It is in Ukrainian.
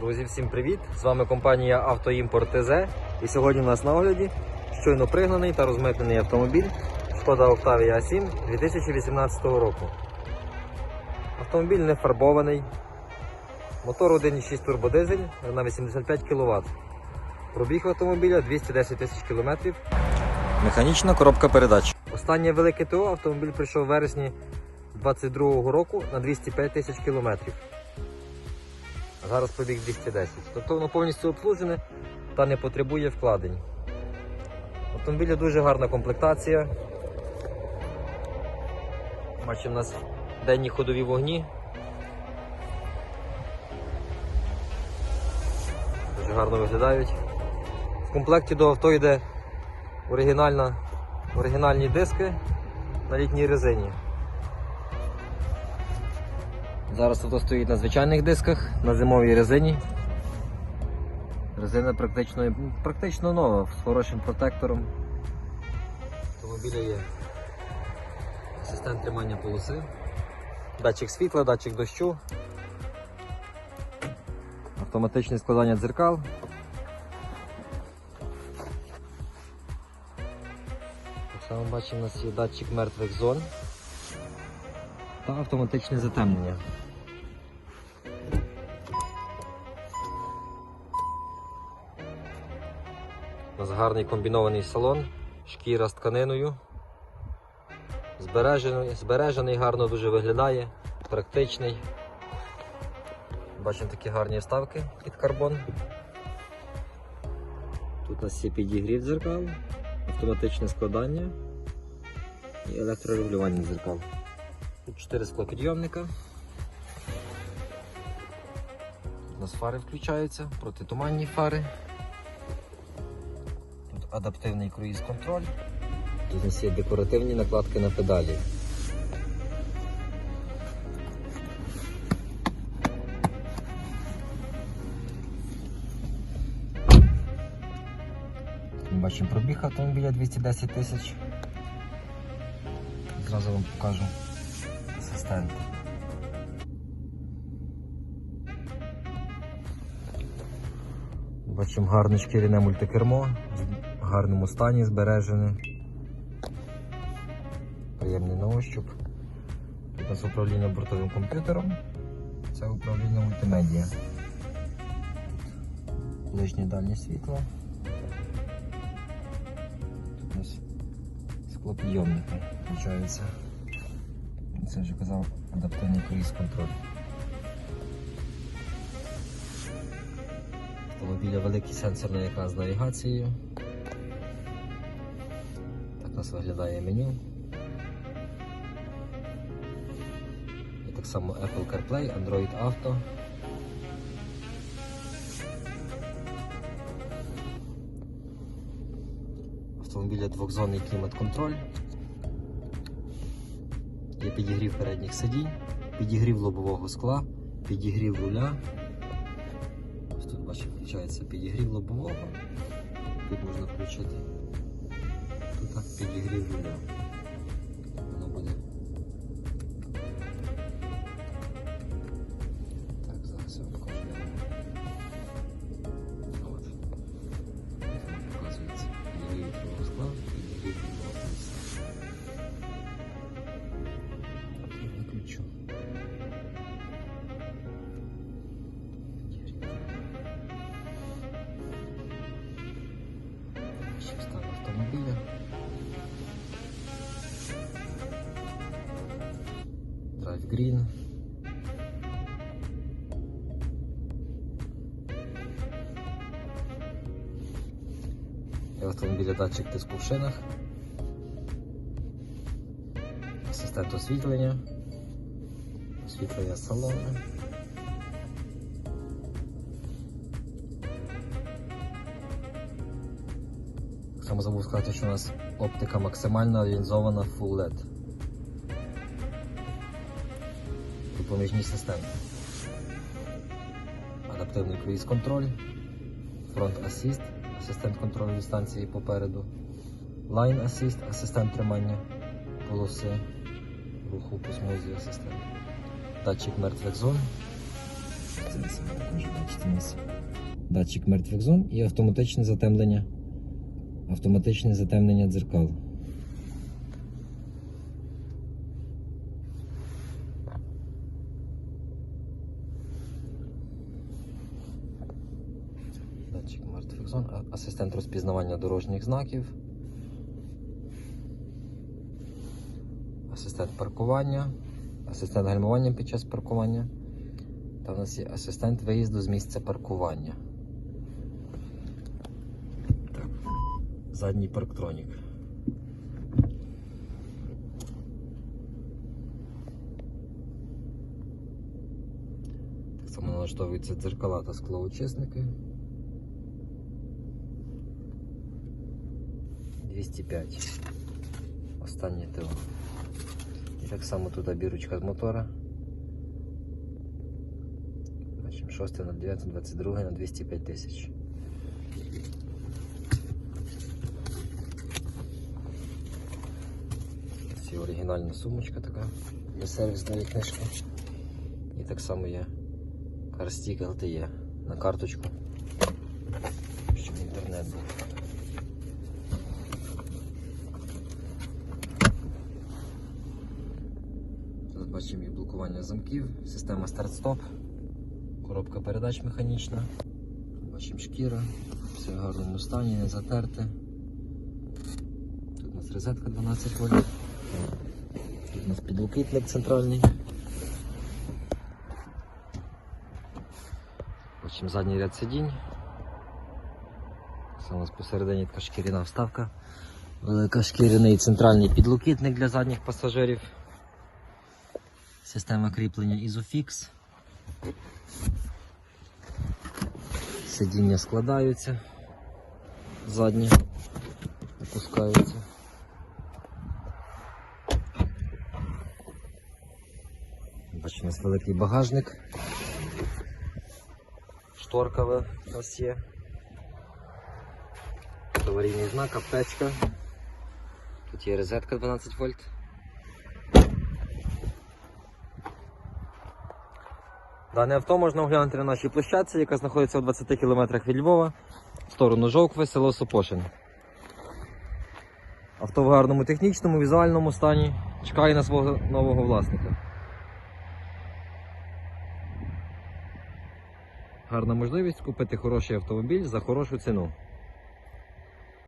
Друзі, всім привіт! З вами компанія Автоімпорт ТЗ. І сьогодні у нас на огляді щойно пригнаний та розмитнений автомобіль Шкода Octavia A7 2018 року. Автомобіль не фарбований. Мотор 1,6 турбодизель на 85 кВт. Пробіг автомобіля 210 тисяч км. Механічна коробка передач. Останнє велике ТО автомобіль прийшов у вересні 2022 року на 205 тисяч кілометрів. Зараз пробіг 210. Тобто воно повністю обслужене та не потребує вкладень. Автомобілі дуже гарна комплектація. Бачимо, у нас денні ходові вогні. Дуже гарно виглядають. В комплекті до авто йде оригінальні диски на літній резині. Зараз авто стоїть на звичайних дисках, на зимовій резині. Резина практично, практично нова, з хорошим протектором. Автомобіля є асистент тримання полоси, датчик світла, датчик дощу, автоматичне складання дзеркал. Так само бачимо, у нас є датчик мертвих зон та автоматичне затемнення. У нас гарний комбінований салон, шкіра з тканиною. Збережений, збережений гарно дуже виглядає, практичний. Бачимо такі гарні вставки під карбон. Тут у нас є підігрів дзеркал, автоматичне складання і електрорегулювання дзеркал. Тут 4 склопідйомника. У нас фари включаються, протитуманні фари. Тут адаптивний круїз-контроль. Тут у нас є декоративні накладки на педалі. Бачимо пробіг автомобіля 210 тисяч. Зразу вам покажу асистент. Бачимо гарне шкіряне мультикермо, в гарному стані збережене. Приємний на ощуп. Тут у нас управління бортовим комп'ютером. Це управління мультимедіа. Тут Ближнє дальнє світло. Тут у нас склопідйомники включаються. Це вже казав адаптивний круїз контроль. Автомобіля великий сенсорний екран з навігацією. Так у нас виглядає меню. І так само Apple CarPlay, Android Auto. Автомобіля двохзонний клімат-контроль. Є підігрів передніх сидінь, підігрів лобового скла, підігрів руля. Ось тут бачимо, включається підігрів лобового. Тут можна включити. Тут так підігрів руля. Drive Green. Автомобіля датчик тиску в шинах. Асистент освітлення. Освітлення салону. Так само забув сказати, що у нас оптика максимально лінзована Full LED. Допоміжні системи. Адаптивний круїз контроль, фронт асіст, асистент контролю дистанції попереду, Assist, асистент тримання полоси, руху по смузі асистент, датчик мертвих зон, датчик мертвих зон і автоматичне затемнення. Автоматичне затемнення дзеркал. Асистент розпізнавання дорожніх знаків. Асистент паркування, асистент гальмування під час паркування. Та в нас є асистент виїзду з місця паркування. Задній парктронік. Так само налаштовуються дзеркала та склоочисники. 205. Останнє ТО. І так само тут бірочка з мотора. Бачимо 6 на 9, 22 на 205 тисяч. Ось є оригінальна сумочка така. Є сервісної книжки. І так само є Карстік LTE на карточку. Бачимо і блокування замків, система старт-стоп, коробка передач механічна. Бачимо шкіра, все в гарному стані, не затерте. Тут у нас розетка 12 вольт. Тут у нас підлокітник центральний. Бачимо задній ряд сидінь. Це у нас посередині така шкіряна вставка. Велика шкіряний центральний підлокітник для задніх пасажирів. Система кріплення Isofix. Сидіння складаються. Задні опускаються. Бачу, у нас великий багажник. Шторка у нас є. Аварійний знак, аптечка. Тут є розетка 12 вольт. Дане авто можна оглянути на нашій площадці, яка знаходиться у 20 км від Львова, в сторону Жовкви, село Сопошин. Авто в гарному технічному, візуальному стані. Чекає на свого нового власника. Гарна можливість купити хороший автомобіль за хорошу ціну.